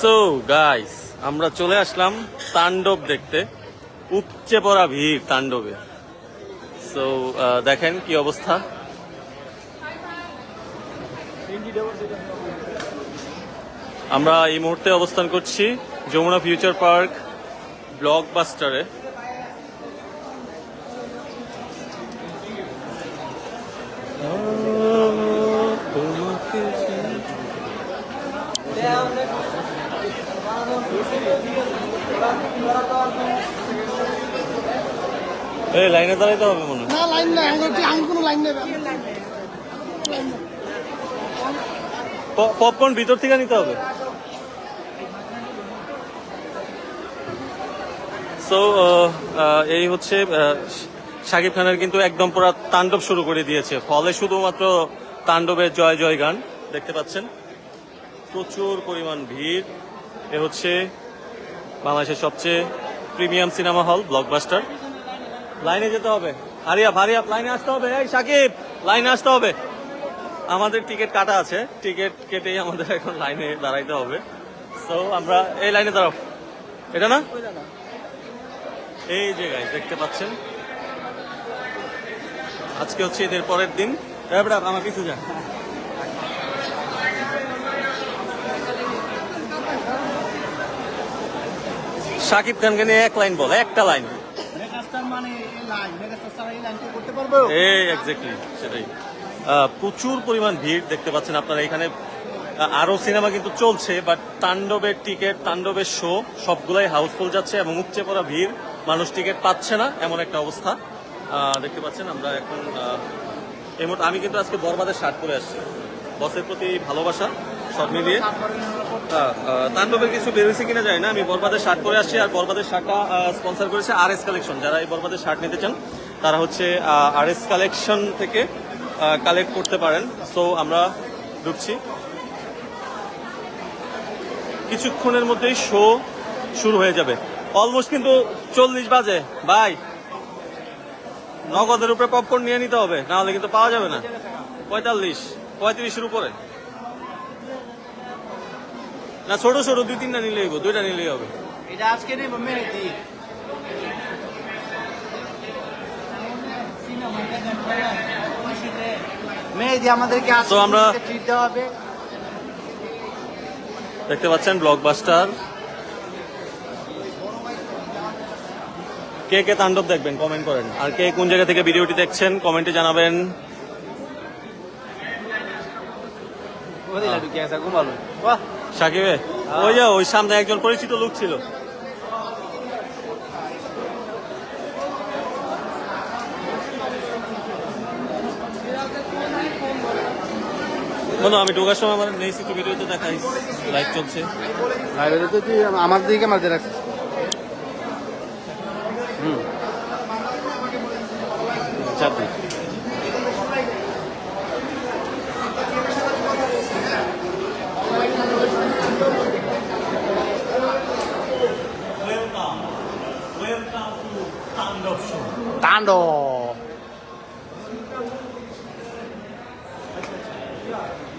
So guys আমরা চলে আসলাম তাণ্ডব দেখতে। উপচে পড়া ভিড় তাণ্ডবে। সো দেখেন কি অবস্থা। আমরা এই মুহূর্তে অবস্থান করছি যমুনা ফিউচার পার্ক ব্লকবাস্টারে। এই লাইনে দাঁড়াইতে হবে মনে না লাইন নাই আমি কোনো লাইন নেবে পপকর্ন ভিতর থেকে নিতে হবে। সো এই হচ্ছে শাকিব খানের কিন্তু একদম পুরো তাণ্ডব শুরু করে দিয়েছে। ফলে শুধুমাত্র তাণ্ডবের জয় জয় গান দেখতে পাচ্ছেন? প্রচুর পরিমাণ ভিড়। এ হচ্ছে বাংলাদেশের সবচেয়ে প্রিমিয়াম সিনেমা হল ব্লকবাস্টার লাইনে যেতে হবে। হারিয়াপ হারিয়াপ লাইনে আসতে হবে। এই সাকিব লাইনে আসতে হবে। আমাদের টিকিট কাটা আছে। টিকিট কেটেই আমাদের এখন লাইনে দাঁড়াইতে হবে। সো আমরা এই লাইনে দাঁড়াও। এটা না? এই যে গাইস দেখতে পাচ্ছেন? আজকে হচ্ছে এদের পরের দিন। আমার কিছু যা। সাকিব খানকে নিয়ে এক লাইন বল একটা লাইন। মানে এই এক্স্যাক্টলি সেটাই। প্রচুর পরিমাণ ভিড় দেখতে পাচ্ছেন আপনারা এখানে। আহ, আরও সিনেমা কিন্তু চলছে বাট তাণ্ডবের টিকিট তাণ্ডবের শো সবগুলাই হাউসফুল যাচ্ছে এবং উপচে পড়া ভিড় মানুষ টিকিট পাচ্ছে না এমন একটা অবস্থা। দেখতে পাচ্ছেন আমরা এখন এই আমি কিন্তু আজকে বরবাদের শার্ট পরে আসছি। বসের প্রতি ভালোবাসা। সব মিলিয়ে। তাণ্ডবের কিছু বেরোয়েছে কিনা যায় না, আমি বরবাদের শার্ট পরে আসছি আর বরবাদের শার্টটা স্পন্সার করেছে আর এস কালেকশন যারা এই বরবাদের শার্ট নিতে চান, তারা হচ্ছে আর এস কালেকশন থেকে কালেক্ট করতে পারেন। সো আমরা ঢুকছি। কিছুক্ষণের মধ্যেই শো শুরু হয়ে যাবে। অলমোস্ট কিন্তু চল্লিশ বাজে। ভাই, নগদের উপরে পপকর্ন নিয়ে নিতে হবে, না হলে কিন্তু পাওয়া যাবে না। পঁয়তাল্লিশ, পঁয়ত্রিশের উপরে। না ছোট ছোট দুই তিনটা নিলেই হবে দুইটা নিলেই হবে। এটা আজকে নেব মেহেদি মেহেদি আমাদেরকে তো আমরা- হবে। দেখতে পাচ্ছেন ব্লকবাস্টার কে কে তাণ্ডব দেখবেন কমেন্ট করেন। আর কে কোন জায়গা থেকে ভিডিওটি দেখছেন কমেন্টে জানাবেন। ঘুমালো। বাহ। সাকিবে? ওই যে ওই সামনে একজন পরিচিত লোক ছিল। বলো আমি ঢোকার সময় আমার নেই একটু ভিডিওতে দেখাই। লাইভ চলছে। লাইব্রেরি তো তুই আমার দিকে মারতে রাখছিস চাপ দিই তাণ্ড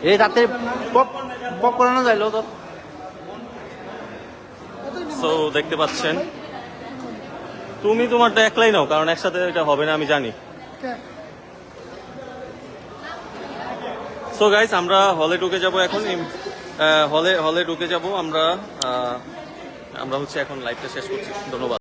এই রাতে পপ যাইলো তো। দেখতে পাচ্ছেন। তুমি তোমারটা একলাই নাও, কারণ একসাথে এটা হবে না, আমি জানি। সো গাইস আমরা হলে ঢুকে যাব এখন। হলে হলে ঢুকে যাব আমরা আমরা হচ্ছে এখন লাইভটা শেষ করছি। ধন্যবাদ।